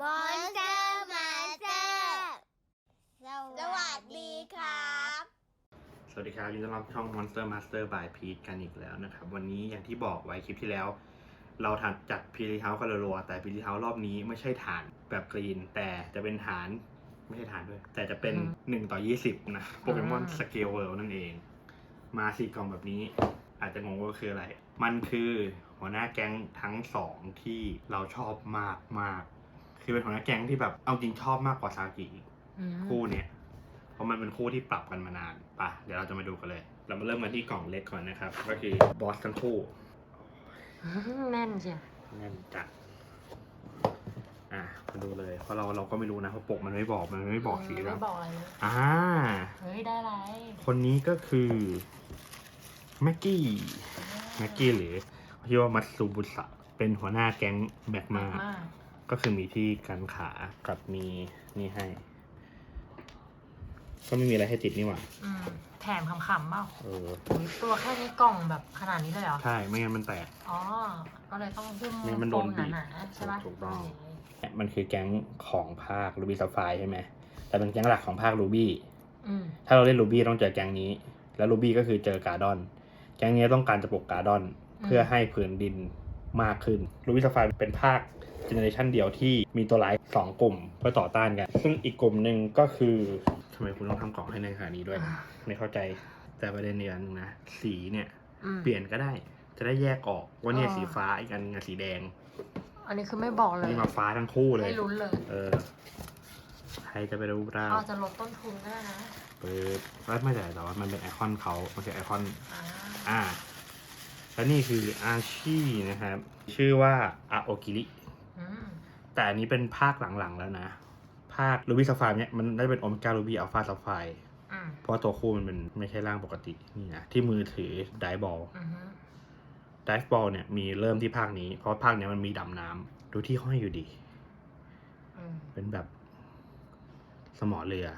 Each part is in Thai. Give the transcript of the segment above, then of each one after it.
มอนสเตอร์มาสเตอร์สวัสดีครับ สวัสดีครับยินดีต้อนรับช่อง Monster Master by Pete กันอีกแล้วนะครับ วันนี้อย่างที่บอกไว้คลิปที่แล้ว เราถัดจัดพีรีเฮาส์กันรัวๆแต่พีรีเฮาส์รอบนี้ไม่ใช่ฐานแบบกรีน แต่จะเป็นฐานไม่ใช่ฐานด้วย แต่จะเป็น 1 ต่อ 20 นะโปเกมอนสเกลเวิลด์นั่นเอง มาสี่กล่องแบบนี้อาจจะงงว่าคืออะไร มันคือหัวหน้าแก๊งทั้งสองที่เราชอบมากมากๆ คือเป็นหัวหน้าแก๊งที่แบบเอาจริงชอบมากกว่าซากิอีกอืมคู่เนี้ยเพราะมันเป็นคู่ที่ปรับกันมานานป่ะเดี๋ยวเราจะมาดูกันเลย เรามาเริ่มกันที่กล่องเล็กก่อนนะครับ ก็คือบอสทั้งคู่แน่นเชียวแน่นจัดอะมาดูเลยเพราะเราเราก็ไม่รู้นะเพราะปกมันไม่บอกมันไม่บอกสีไม่แล้วบอกอะไรเลยอ่าเฮ้ยได้ไรคนนี้ก็คือแม็กกี้แม็กกี้หรือที่ว่ามัตสุบุสะเป็นหัวหน้าแก๊งแบกมามา กก็คือมีที่กันขากับมีนี่ให้ ก็ไม่มีอะไรให้ติดนี่หว่าอืมแถมขำๆเปล่าเออโอ้ยตัวแค่นี้กล่องแบบขนาดนี้เลยเหรอ ใช่ไม่งั้นมันแตก อ๋อ ก็เลยต้องหุ้มไม่มันโดนบีบหนาๆใช่ปะถูกต้องโเคมันคือแก๊งของภาครูบี้ซัฟไฟใช่ไหมแต่เป็นแก๊งหลักของภาครูบี้อืมถ้าเราเล่นรูบี้ต้องเจอแก๊งนี้ แล้วรูบี้ก็คือเจอการ์ดอน แก๊งนี้ต้องการจะปลุกการ์ดอน เพื่อให้ผืนดินมากขึ้นรูบี้ซัฟไฟเป็นภาค เจเนอเรชันเดียวที่มีตัวร้ายสองกลุ่มเพื่อต่อต้านกัน ซึ่งอีกกลุ่มหนึ่งก็คือทำไมคุณต้องทำกล่องให้ในขนาดนี้ด้วย ไม่เข้าใจแต่ประเด็นเดียวนึงนะสีเนี่ย อืม เปลี่ยนก็ได้ จะได้แยกออกว่าเนี่ยอ๋อ สีฟ้าอีกอันนึงอะสีแดงอันนี้คือไม่บอกเลย นี่มาฟ้าทั้งคู่เลยให้ลุ้นเลยเออใครจะไปรู้เราเราจะลดต้นทุนได้นะเปิดแล้วไม่ใช่แต่ว่ามันเป็นไอคอนเขามันคือไอคอน อ่าอ่า แล้วนี่คืออาชีนะครับ ชื่อว่าอาโอกิริอืม แต่อันนี้เป็นภาคหลังๆแล้วนะ ภาครูบี้ซัฟไฟเนี่ยมันได้เป็นโอเมก้ารูบี้อัลฟาซัฟไฟอืมเพราะว่าตัวคู่มันเป็นไม่ใช่ร่างปกตินี่นะที่มือถือไดบอลอืมไดบอลเนี่ยมีเริ่มที่ภาคนี้ เพราะภาคเนี้ยมันมีดำน้ำดูที่ห้อยอยู่ดีอืมเป็นแบบสมอเรือ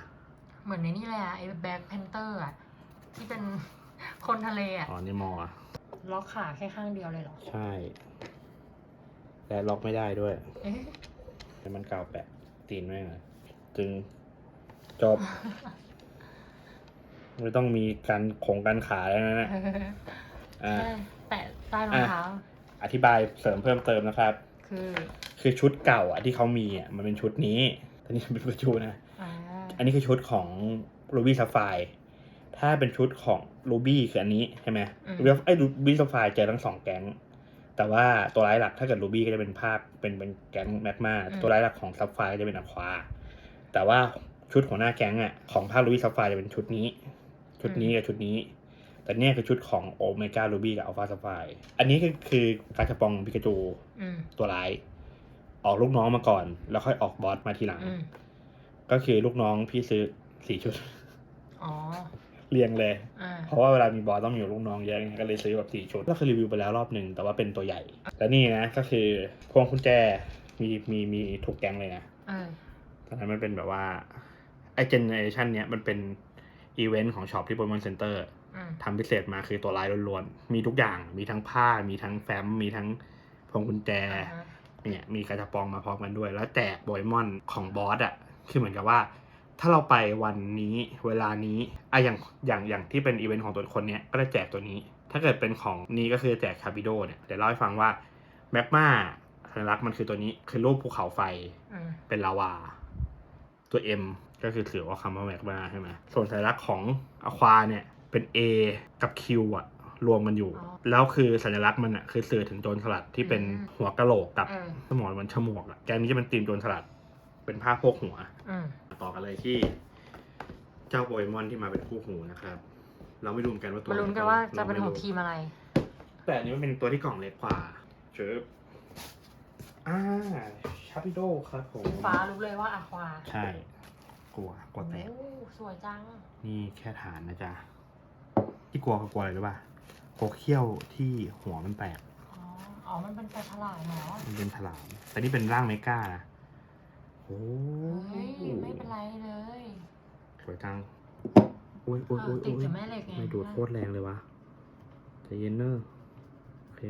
เหมือนในนี่เลยอะไอ้แบ็คแพนเตอร์อะที่เป็นคนทะเลอะอ๋อนี่มอล็อกขาแค่ข้างเดียวเลยเหรอ ใช่ และล็อกไม่ได้ด้วยเอ๊ะแต่มันกาวแปะตีนไว้หน่อยจึงจบ ไม่ต้องมีการขงการขาแล้วนะเนี่ยอ่าแค่แตะใต้รองเท้า อธิบายเสริมเพิ่มเติมนะครับ คือ คือชุดเก่าอะที่เขามีอะมันเป็นชุดนี้แต่นี่เป็นประจูนะอ่าอันนี้คือชุดของ Ruby Sapphire ถ้าเป็นชุดของ Ruby คืออันนี้ใช่ไหม Ruby ไอ้ Ruby Sapphire เจอทั้งสองแก๊ง แต่ว่าตัวร้ายหลักถ้าเกิด Ruby ก็จะเป็นภาคเป็นเป็นแก๊งแมกมาตัวร้ายหลักของ Sapphire จะเป็นอควา แต่ว่าชุดของหน้าแก๊งอะของภาค Ruby Sapphire จะเป็นชุดนี้ ชุดนี้กับชุดนี้ แต่เนี่ยคือชุดของ Omega Ruby กับ Alpha Sapphire อันนี้ก็คือการจะปองพิกาจูอืมตัวร้าย ออกลูกน้องมาก่อน แล้วค่อยออกบอสมาทีหลังอืมก็คือลูกน้องพี่ซื้อสี่ชุด อ๋อ เรียงเลยอ่าเพราะว่าเวลามีบอสต้องมีลูกน้องเยอะไงก็เลยซื้อแบบสี่ชุด ก็เคยรีวิวไปแล้วรอบหนึ่งแต่ว่าเป็นตัวใหญ่ และนี่นะก็คือพวงกุญแจมีมีมีทุกแก๊งเลยนะเออตอนนั้นมันเป็นแบบว่าไอเจเนอเรชันเนี้ยมันเป็นอีเวนต์ของช็อปที่โปรโมชั่นเซ็นเตอร์อืมทำพิเศษมาคือตัวลายล้วนๆ มีทุกอย่าง มีทั้งผ้า มีทั้งแฟ้ม มีทั้งพวงกุญแจอ่าฮะเนี่ย มีกระจับปองมาพร้อมกันด้วย แล้วแจกโปเกมอนของบอสอะ คือเหมือนกับว่า ถ้าเราไปวันนี้เวลานี้อะอย่างอย่างอย่างที่เป็นอีเวนต์ของตัวคนเนี้ยก็ได้แจกตัวนี้ ถ้าเกิดเป็นของนี้ก็คือแจกคาบิโดเนี่ยเดี๋ยวเล่าให้ฟังว่าแมกมาสัญลักษณ์มันคือตัวนี้คือรูปภูเขาไฟอืมเป็นลาวา ตัว M ก็คือถือว่าคำว่าแมกมาใช่ไหมส่วนสัญลักษณ์ของอควาเนี่ยเป็น A กับ Q อะรวมกันอยู่ แล้วคือสัญลักษณ์มันอะคือสื่อถึงโจรสลัดที่เป็นหัวกะโหลกกับเออสมองมันฉมวกอะแกนนี้จะเป็นตีมโจรสลัด เป็นผ้าโพกหัว อืมต่อกันเลยที่ เจ้าโปเกมอนที่มาเป็นคู่หูนะครับ เราไม่รู้เหมือนกันว่าตัวมาลุ้นกันว่าจะรเป็นไม่ของรู้ทีมอะไร แต่อันนี้มันเป็นตัวที่กล่องเล็กกว่าเชิบอ่าชาปิโดครับผมฟ้ารู้เลยว่าอะควาใช่ กลัวกลัวแตก โอ้สวยจัง นี่แค่ฐานนะจ๊ะ ที่กลัวก็กลัวอะไรรู้ป่ะกลัวเขี้ยวที่หัวมันแตกอ๋อ อ๋อ มันเป็นปลาฉลามเหรอมันเป็นถลาม แต่นี่เป็นร่างเมกานะ โอ้เฮ้ย ไม่เป็นไรเลยสวยจังโอ้ยโอ้ยเอโอ้อยติดโอ้ยกับแม่เหล็กไงไม่ดูดโคตรแรงเลยวะใจเย็นเนอะโอเค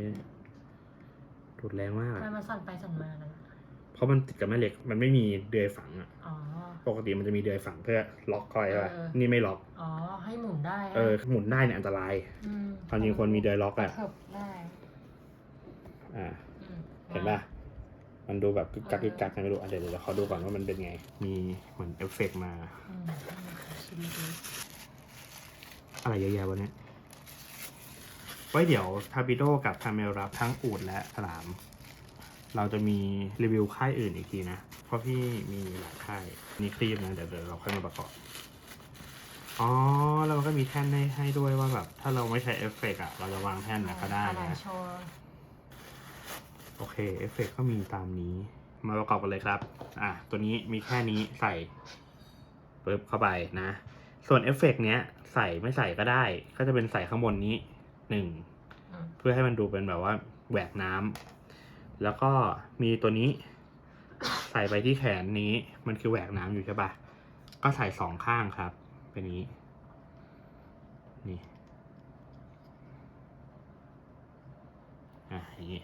ดูดแรงมากทำอะไมมันสั่นไปสั่นมานะนเพราะมันติดกับแม่เหล็กมันไม่มีเดือยฝังอะอ๋อ ปกติมันจะมีเดือยฝังเพื่อล็อกคอยใช่ปะเออ นี่ไม่ล็อก อ๋อ ให้หมุนได้ะเออหมุนได้เนี่ยอันตรายมความจริงควรมีเดือยล็อกอะเถิบได้อ่า อืมเห็นปะ มันดูแบบกึกกักกึกกักไงไม่รู้อะเดี๋ยวเดี๋ยวขอดูก่อนว่ามันเป็นไง มีเหมือนเอฟเฟกต์มา อืมชิมดูอะไรเยอะแยะวะเนี่ยไว้เดี๋ยวทาบิโดกับทาเมลรับทั้งอูดและฉลาม เราจะมีรีวิวค่ายอื่นอีกทีนะ เพราะพี่มีหลายค่ายนี่ครีบนะเดี๋ยวเดี๋ยวเราค่อยมาประกอบ อ๋อ แล้วมันก็มีแท่นให้ให้ด้วยว่าแบบ ถ้าเราไม่ใช้เอฟเฟกต์อะเราจะวางแท่นนะก็ได้อะไรนะ โชว์ โอเคเอฟเฟกต์ก็มีตามนี้ มาประกอบกันเลยครับ อะ ตัวนี้มีแค่นี้ใส่ปึ๊บเข้าไปนะ ส่วนเอฟเฟกต์เนี้ยใส่ไม่ใส่ก็ได้ ก็จะเป็นใส่ข้างบนนี้หนึ่งเพื่อให้มันดูเป็นแบบว่าแหวกน้ำแล้วก็มีตัวนี้ ใส่ไปที่แขนนี้มันคือแหวกน้ำอยู่ใช่ปะก็ใส่สองข้างครับ เป็นนี้ นี่อะอย่างนี้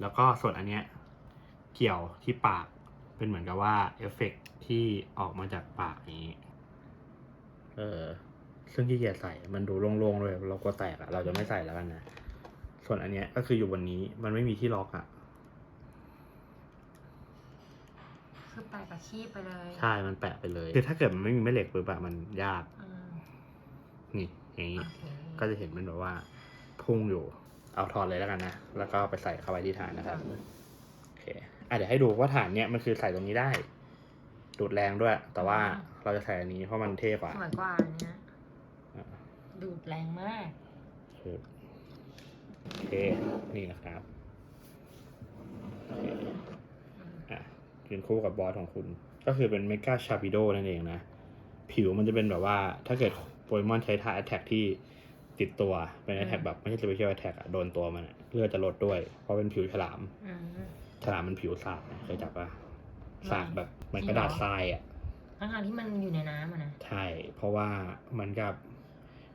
แล้วก็ส่วนอันเนี้ยเกี่ยวที่ปากเป็นเหมือนกับว่าเอฟเฟกต์ที่ออกมาจากปากนี้ เออซึ่งที่เกียจใส่มันดูโล่งๆเลยเรากลัวแตกอะเราจะไม่ใส่แล้วกันนะ ส่วนอันเนี้ยก็คืออยู่บนนี้มันไม่มีที่ล็อกอะคือแปะกับขี้ไปเลยใช่ มันแปะไปเลยคือถ้าเกิดมันไม่มีแม่เหล็กปุ๊บอะมันยาก อืมนี่อย่างนี้ โอเค ก็จะเห็นมันแบบว่าพุ่งอยู่ เอาถอดเลยแล้วกันนะ แล้วก็ไปใส่เข้าไปที่ฐานนะครับ โอเค อะเดี๋ยวให้ดูว่าฐานเนี้ยมันคือใส่ตรงนี้ได้ ดูดแรงด้วย แต่ว่าเราจะใส่อันนี้เพราะมันเท่กว่าสวยกว่าอันเนี้ยอะดูดแรงมากคือโอเค นี่นะครับโอเคอืมอะยืนคู่กับบอสของคุณ ก็คือเป็นเมกาชาบิโดนั่นเองนะ ผิวมันจะเป็นแบบว่า ถ้าเกิดโปเกมอนใช้ท่าแอ t แทกที่ ติดตัวเป็นแอ t แทกแบบไม่ใช่ special attack อะโดนตัวมันอะเลือดจะลดด้วย เพราะเป็นผิวฉลามอืมฉลามมันผิวสากนะเคยจับปะไม่สากแบบเหมือนกระดาษทรายอะทั้งทางๆที่มันอยู่ในน้ำอะนะใช่เพราะว่ามันกับ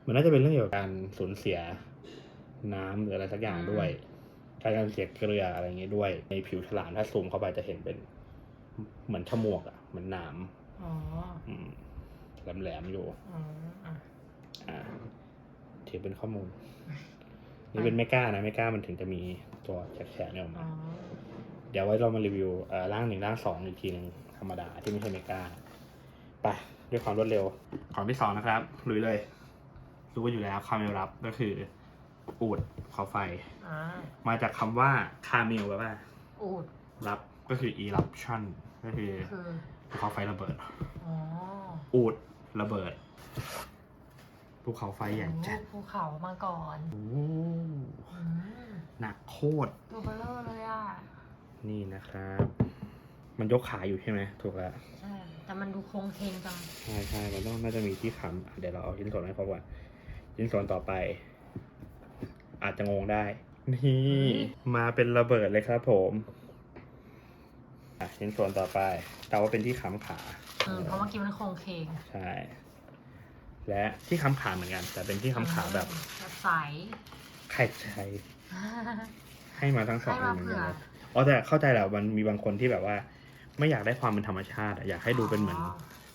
มันน่าจะเป็นเรื่องเกี่ยวกับการสูญเสียน้ำหรืออะไรสักอย่างด้วยการเสียเกลืออะไรอย่างเงี้ยด้วย ในผิวฉลามถ้าซูมเข้าไปจะเห็นเป็น เหมือนฉมวกอะเหมือนหนามอ๋ออืมแหลมๆอยู่อ๋ออะอ่า ถือเป็นข้อมูล นี่เป็นไม่กล้านะไม่กล้ามันถึงจะมีตัวแฉะๆเนี่ยออกอ๋มาอเดี๋ยวไว้เรามารีวิวเอ่อร่างหนึ่งร่างสองอีกทีหนึ่งธรรมดาที่ไม่ใช่เมกาไปด้วยความรวดเร็วของที่สองนะครับลุยเลย รู้กันอยู่แล้วคาเมลรับก็คืออูดเขาไฟอ่ามาจากคำว่าคาเมลแปลว่าอูดรับก็คือ eruption ก็คือคือภูเขาไฟระเบิดอ๋ออูดระเบิด ภูเขาไฟใหญ่จัดภูเขามาก่อนโอ้อืมหนักโคตรตัวเบลอเลยอะ นี่นะครับ มันยกขาอยู่ใช่ไหมถูกแล้วใช่แต่มันดูโครงเคงจังใช่ใช่มันต้องน่าจะมีที่ค้ำอะเดี๋ยวเราเอาชิ้นส่วนให้ครบก่อนชิ้นส่วนต่อไป อาจจะงงได้ นี่มาเป็นระเบิดเลยครับผมอะชิ้นส่วนต่อไปเดาว่าเป็นที่ค้ำขาอืมเพราะเมื่อกี้มันโครงเคงใช่ และที่ค้ำขาเหมือนกัน แต่เป็นที่ค้ำขาแบบแบบใสใครใช้ให้มาทั้งสองให้อัมานเหมือนเผื่กัอนนะอ๋อแต่เข้าใจแล้วมันมีบางคนที่แบบว่า ไม่อยากได้ความเป็นธรรมชาติอะอยากให้ดูเป็นเหมือน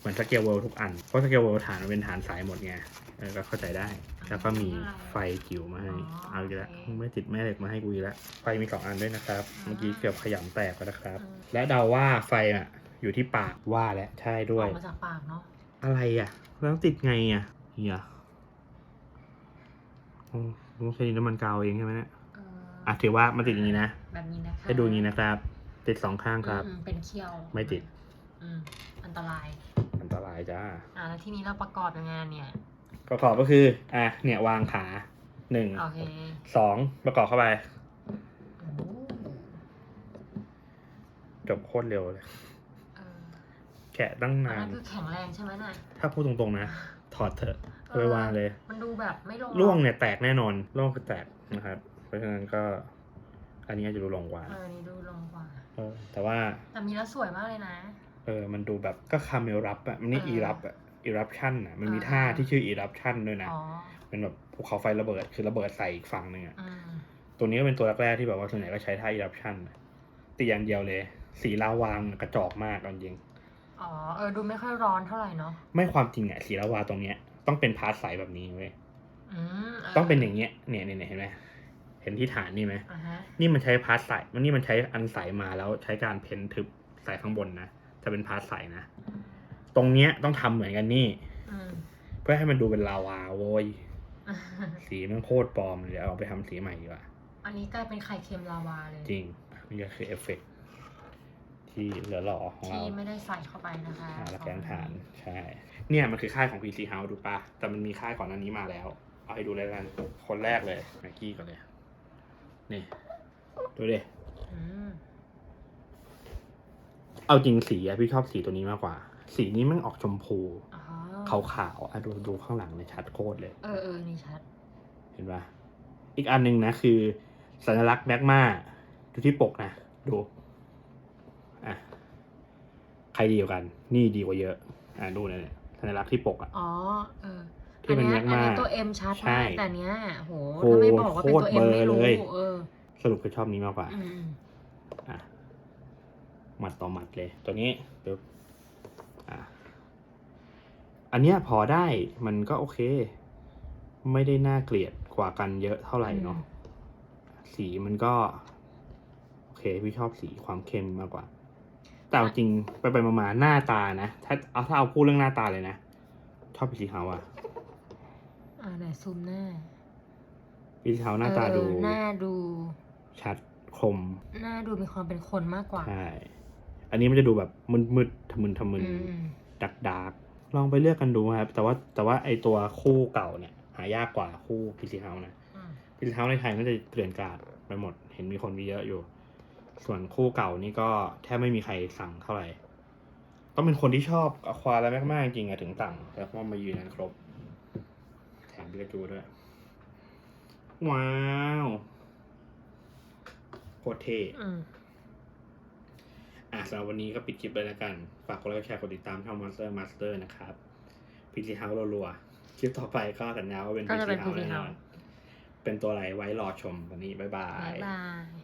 เหมือนสเกลเวลทุกอัน เพราะสเกลเวลฐานมันเป็นฐานสายหมดไงเออก็เข้าใจได้ แล้วก็มีไฟจิ๋วมาให้ เอาอีกแล้วไม่ติดแม่เหล็กมาให้กูอีกแล้วไฟมีสองอันด้วยนะครับ เมื่อกี้เกือบขยำแตกไปแล้วครับ และเดาว่าไฟอะ อยู่ที่ปากว่าแล้วใช่ด้วยออกมาจากปากเนาะอะไรอะ แล้วติดไงอะเฮียโอ้ต้องใช้น้ำมันกาวเองใช่ไหมเนี่ยเอออะถือว่ามันติดอย่างนี้นะแบบนี้นะคะให้ดูอย่างนี้นะครับ ติดสองข้างครับ อืมเป็นเขี้ยวไม่ติด อืมอันตราย อันตรายจ้า อ่าแล้วทีนี้เราประกอบยังไงเนี่ย ประกอบก็คือ อะ เนี่ยวางขาหนึ่งโอเคสองประกอบเข้าไป โอ้โหจบโคตรเร็วเลยเออ แกะตั้งอันนานั้นนคือแข็งแรงใช่ไหมน่ะถ้าพูดตรงๆนะ ถอดเถอะเอาไปวางเลย มันดูแบบไม่ลงร่วงเนี่ยแตกแน่นอนร่วงคือแตกนะครับ เพราะฉะนั้นก็ อันนี้อาจจะดูลงกว่าเออนี่ดูลงกว่า เออแต่ว่า แต่มีแล้วสวยมากเลยนะ เออ มันดูแบบก็คาเมลรับอะมันนี่เอออีรับอะอีรับชั่นอะมันมีอ่า ท่าที่ชื่ออีรับชั่นด้วยนะ อ๋อเป็นแบบภูเขาไฟระเบิด คือระเบิดใส่อีกฝั่งหนึ่งอะอืมตัวนี้ก็เป็นตัวแรกๆที่แบบว่าส่วนใหญ่ก็ใช้ท่าอีรับชั่นติอย่างเดียวเลย สีลาวางกระจอกมากเอาจริง อ๋อเออดูไม่ค่อยร้อนเท่าไหร่เนาะไม่ความจริงอะสีลาวาตรงเนี้ย ต้องเป็นพาร์ทใสแบบนี้เว้ยอืมต้องเป็นอย่างเงี้ยเนี่ยเนี่ยเนี่ยเห็นไหมเห็นที่ฐานนี่ไหมอ่าฮะนี่มันใช้พาร์ทใสมันนี่มันใช้อันใสมาแล้วใช้การเพ้นทึบใส่ข้างบนนะจะเป็นพาร์ทใสนะตรงเนี้ยต้องทำเหมือนกันนี่ อืมเพื่อให้มันดูเป็นลาวาโว้ยสีมันโคตรปลอมเลยเดี๋ยวเอาไปทำสีใหม่ดีกว่าอันนี้กลายเป็นไข่เค็มลาวาเลย จริงนี่ก็คือเอฟเฟกต์ ที่เหลือหล่อของเราที่ไม่ได้ใส่เข้าไปนะคะอ่าแล้วแกงฐานใช่ เนี่ยมันคือค่ายของ PC House ดูปะแต่มันมีค่ายก่อนหน้านี้มาแล้ว เอาให้ดูเลยกันคนแรกเลยแม็กกี้ก่อนเลย นี่ ดูดิ อืมเอาจริงสีอะพี่ชอบสีตัวนี้มากกว่า สีนี้มันออกชมพู อ๋อขาวๆอะดูดูข้างหลังเนี่ยชัดโคตรเลย เออเออนี่ชัด เห็นปะอีกอันหนึ่งนะคือ สัญลักษณ์แมกมาดูที่ปกนะ ดู อะใครดีกว่ากัน นี่ดีกว่าเยอะ อะดูเนี่ยสัญลักษณ์ที่ปกอะ อ๋อ เออที่เป็นอัยแมกมาอันนี้ตัวเอ็มชัดใช่มากแต่เนี้ยโหโอ้ถ้าไม่บอกว่าเป็นตัวเอ็มโคตรเบลอไม่รู้เลยเออ สรุปคือชอบนี้มากกว่าอืมอืมอะหมัดต่อหมัดเลย ตัวนี้ปึ๊บอะอันเนี้ยพอได้มันก็โอเค ไม่ได้น่าเกลียดกว่ากันเยอะเท่าไหร่เนาะสีมันก็ โอเค พี่ชอบสีความเข้มมากกว่า แต่เอาจริงไปไปๆมาๆหน้าตานะถ้าเอาถ้าเอาพูดเรื่องหน้าตาเลยนะชอบพีซีเฮาอะอ่าไหนซูมหน้าพีซีเฮาหน้าตาเออดูหน้าดู ชัดคมหน้าดูมีความเป็นคนมากกว่า ใช่อันนี้มันจะดูแบบมืดๆทะมึนทะมึนอืมอืมดักดาร์กลองไปเลือกกันดูครับ แต่ว่าแต่ว่าไอตัวคู่เก่าเนี่ย หายากกว่าคู่พีซีเฮานะอืมพีซีเฮาในไทยน่าจะเกลื่อนกลาดไปหมด เห็นมีคนมีเยอะอยู่ ส่วนคู่เก่านี่ก็แทบไม่มีใครสั่งเท่าไหร่ ต้องเป็นคนที่ชอบอควาแล้วมากๆจริงๆอะถึงสั่งแล้วว่ามายืนนั้นครบ แถมปิกาจูด้วย ว้าวโคตรเท่อืมอะสำหรับวันนี้ก็ปิดคลิปไปแล้วกัน ฝากกดไลค์กดแชร์กดติดตามช่อง Monster Master นะครับพีซีเฮารัวๆคลิปต่อไปก็สัญญาว่าเป็นก็พีจะซีเป็นเฮา PC แน่นอน House เป็นตัวอะไรไว้รอชมวันนี้ บ๊ายบาบ๊ายยบาย